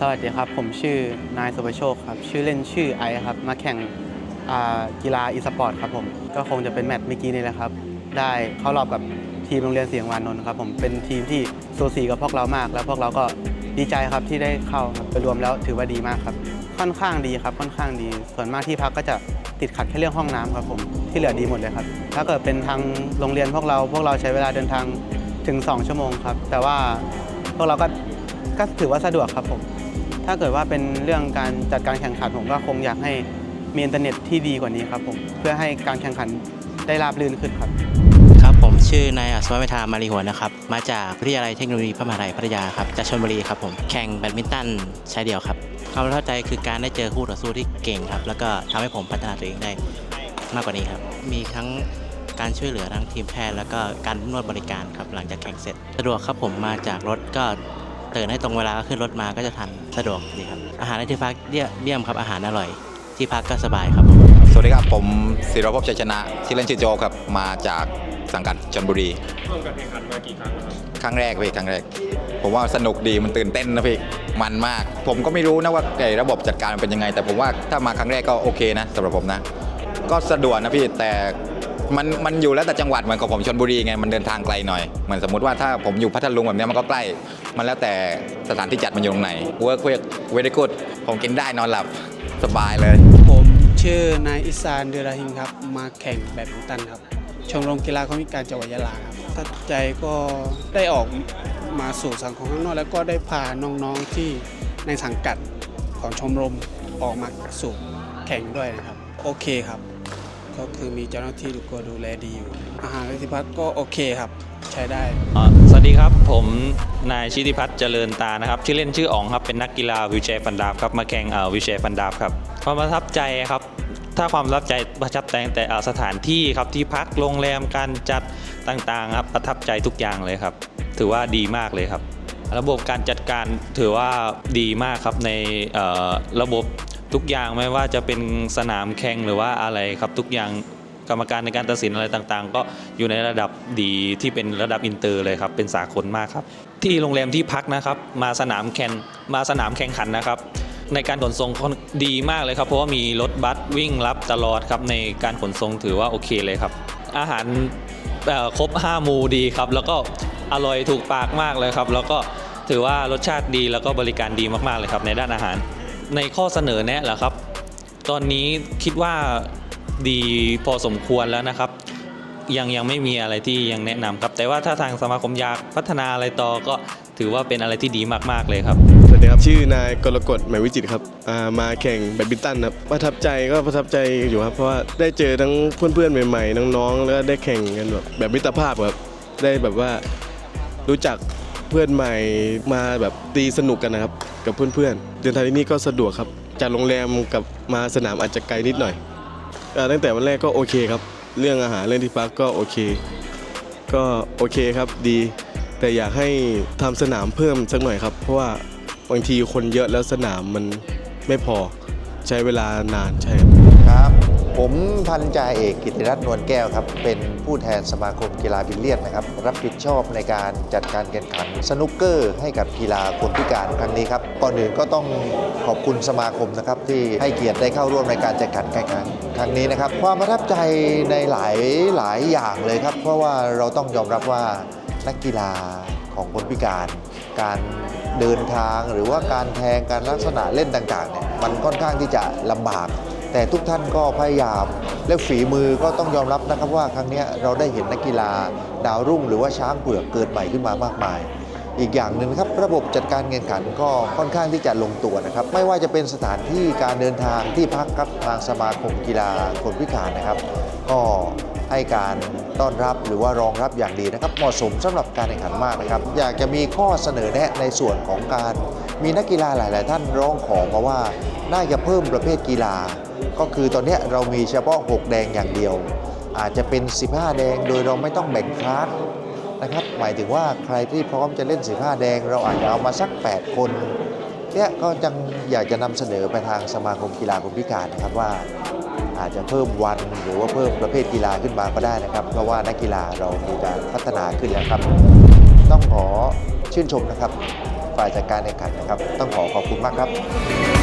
สวัสดีครับ ผมชื่อนายสุภโชคครับ ชื่อเล่นชื่อไอครับ มาแข่งกีฬาอีสปอร์ตครับผม ก็คงจะเป็นแมตช์เมื่อกี้นี่แหละครับ ได้เข้ารอบกับทีมโรงเรียนเสียงวานนนท์ครับผม เป็นทีมที่โซซีกับพวกเรามาก แล้วพวกเราก็ดีใจครับที่ได้เข้าครับไปรวมแล้วถือว่าดีมากครับ ค่อนข้างดีครับ ค่อนข้างดี ส่วนมากที่พักก็จะติดขัดแค่เรื่องห้องน้ำครับผม ที่เหลือดีหมดเลยครับ ถ้าเกิดเป็นทางโรงเรียนพวกเรา พวกเราใช้เวลาเดินทางถึง 2 ชั่วโมงครับ แต่ว่าพวกเราก็ก็ถือว่าสะดวกครับผม ถ้าเกิดว่าเป็นเรื่องการจัดการแข่งขันผมก็คงอยากให้มีอินเทอร์เน็ตที่ดีกว่านี้ครับผมเพื่อให้การแข่งขันได้ราบรื่นขึ้นครับ ครับผมชื่อนายอัศวเมธามารีหัวนะครับ มาจากวิทยาลัยเทคโนโลยีพระมหาวิทยาลัยพัทยาครับจากชลบุรีครับผมแข่งแบดมินตันชายเดี่ยวครับความประทับใจคือการได้เจอคู่ต่อสู้ที่เก่งครับ แล้วก็ทำให้ผมพัฒนาตัวเองได้มากกว่านี้ครับ มีทั้งการช่วยเหลือทั้งทีมแพทย์ แล้วก็การนวดบริการครับหลังจากแข่งเสร็จ สะดวกครับผมมาจากรถก็ ตื่นให้ตรงเวลาก็ขึ้นรถมาก็จะทันสะดวกดีครับ อาหารในที่พักเยี่ยเยี่ยมครับอาหารอร่อย ที่พักก็สบายครับผมสวัสดีครับ ผมศิรภพชัยชนะชื่อเล่นชื่อโจครับมาจากสังกัดชนบุรีร่วมการแข่งขันมากี่ครั้งแล้วครับครั้งแรกพี่ครั้งแรก ผมว่าสนุกดีมันตื่นเต้นนะพี่มันมาก ผมก็ไม่รู้นะว่าไอ้ระบบจัดการมันเป็นยังไง แต่ผมว่าถ้ามาครั้งแรกก็โอเคนะสำหรับผมนะ ก็สะดวกนะพี่แต่มันมันอยู่แล้วแต่จังหวัดเหมือนกับผมชนบุรีไงมันเดินทางไกลหน่อยเหมือนสมมติว่าถ้าผมอยู่พัทลุงแบบเนี้ยมันก็ใกล้ มันแล้วแต่สถานที่จัดมันอยู่ตรงไหน work work very good ผมกินได้นอนหลับสบายเลย ผมชื่อนายอิสานเดอราฮิงครับ มาแข่งแบดมินตันครับ ชมรมกีฬาคนพิการจังหวัดยะลาครับทัดใจก็ได้ออกมาสู่สังคมข้างนอก แล้วก็ได้พาน้องๆที่ในสังกัดของชมรมออกมาสู่แข่งด้วยนะครับ โอเคครับ ก็คือมีเจ้าหน้าที่ดูก็ดูแลดีอยู่ อาหารและที่พักก็โอเคครับ ใช้ได้ อ่าสวัสดีครับผม นายชิติพัฒน์เจริญตานะครับชื่อเล่นชื่ออ๋องครับเป็นนักกีฬาวิวแชร์ฟันดาบครับมาแข่งวิวแชร์ฟันดาบครับความประทับใจครับถ้าความประทับใจประทับใจตั้งแต่สถานที่ครับที่พักโรงแรมการจัดต่างๆครับประทับใจทุกอย่างเลยครับ ถือว่าดีมากเลยครับ ระบบการจัดการถือว่าดีมากครับในระบบทุกอย่างไม่ว่าจะเป็นสนามแข่งหรือว่าอะไรครับทุกอย่างกรรมการในการตัดสินอะไรต่างๆ ก็อยู่ในระดับดีที่เป็นระดับอินเตอร์เลยครับเป็นสากลมากครับที่โรงแรมที่พักนะครับ มาสนามแข่งมาสนามแข่งขันนะครับ ในการขนส่งดีมากเลยครับ เพราะว่ามีรถบัสวิ่งรับตลอดครับในการขนส่งถือว่าโอเคเลยครับ อาหารครบ5หมูดีครับแล้วก็อร่อยถูกปากมากเลยครับ แล้วก็ถือว่ารสชาติดีแล้วก็บริการดีมากๆเลยครับในด้านอาหาร ในข้อเสนอแนะเหรอครับ ตอนนี้คิดว่าดีพอสมควรแล้วนะครับ ยังยังไม่มีอะไรที่ยังแนะนำครับ แต่ว่าถ้าทางสมาคมอยากพัฒนาอะไรต่อก็ถือว่าเป็นอะไรที่ดีมากๆเลยครับ สวัสดีครับ ชื่อนายกรกฎหมายวิจิตรครับอ่ามาแข่งแบดมินตันครับประทับใจก็ประทับใจอยู่ครับ เพราะว่าได้เจอทั้งเพื่อนๆใหม่ๆน้องๆแล้วก็ได้แข่งกันแบบแบบมิตรภาพครับได้แบบว่ารู้จักเพื่อนใหม่มาแบบตีสนุกกันนะครับ กับเพื่อนๆเดินทางที่นี่ก็สะดวกครับจากโรงแรมกับมาสนามอาจจะไกลนิดหน่อยอ่าตั้งแต่วันแรกก็โอเคครับ เรื่องอาหารเรื่องที่พักก็โอเค ก็โอเคครับดี แต่อยากให้ทำสนามเพิ่มสักหน่อยครับ เพราะว่าบางทีคนเยอะแล้วสนามมันไม่พอใช้เวลานานใช่ครับครับ ผมพันจ่าเอกกิติรัตน์นวลแก้วครับ เป็นผู้แทนสมาคมกีฬาบิลเลียนนะครับ รับผิดชอบในการจัดการแข่งขันสนุกเกอร์ให้กับกีฬาคนพิการครั้งนี้ครับก่อนอื่นก็ต้องขอบคุณสมาคมนะครับที่ให้เกียรติได้เข้าร่วมในการจัดการแข่งขันครั้งนี้นะครับ ความประทับใจในหลายหลายอย่างเลยครับ เพราะว่าเราต้องยอมรับว่านักกีฬาของคนพิการ การเดินทางหรือว่าการแทงการลักษณะเล่นต่างๆเนี่ยมันค่อนข้างที่จะลำบาก แต่ทุกท่านก็พยายาม และฝีมือก็ต้องยอมรับนะครับว่าครั้งนี้เราได้เห็นนักกีฬา ดาวรุ่งหรือว่าช้างเผือกเกิดใหม่ขึ้นมามากมาย อีกอย่างหนึ่งครับระบบจัดการแข่งขันก็ค่อนข้างที่จะลงตัวนะครับ ไม่ว่าจะเป็นสถานที่การเดินทางที่พักครับทางสมาคมกีฬาคนพิการนะครับ ก็ให้การต้อนรับหรือว่ารองรับอย่างดีนะครับเหมาะสมสำหรับการแข่งขันมากนะครับ อยากจะมีข้อเสนอแนะในส่วนของการ มีนักกีฬาหลาย ๆ ท่านร้องขอมาว่าน่าจะเพิ่มประเภทกีฬา ก็คือตอนนี้เรามีเฉพาะ 6 แดงอย่างเดียว อาจจะเป็น 15 แดงโดยเราไม่ต้องแบ่งคลาสนะครับหมายถึงว่าใครที่พร้อมจะเล่น 15 แดง เราอาจจะเอามาสัก 8 คนเนี่ยก็ยังอยากจะนำเสนอไปทางสมาคมกีฬาคนพิการนะครับว่า อาจจะเพิ่มวันหรือว่าเพิ่มประเภทกีฬาขึ้นมาก็ได้นะครับ เพราะว่านักกีฬาเรามีการพัฒนาขึ้นแล้วครับ ต้องขอชื่นชมนะครับ ฝ่ายจัดการแข่งขันนะครับ ต้องขอขอบคุณมากครับ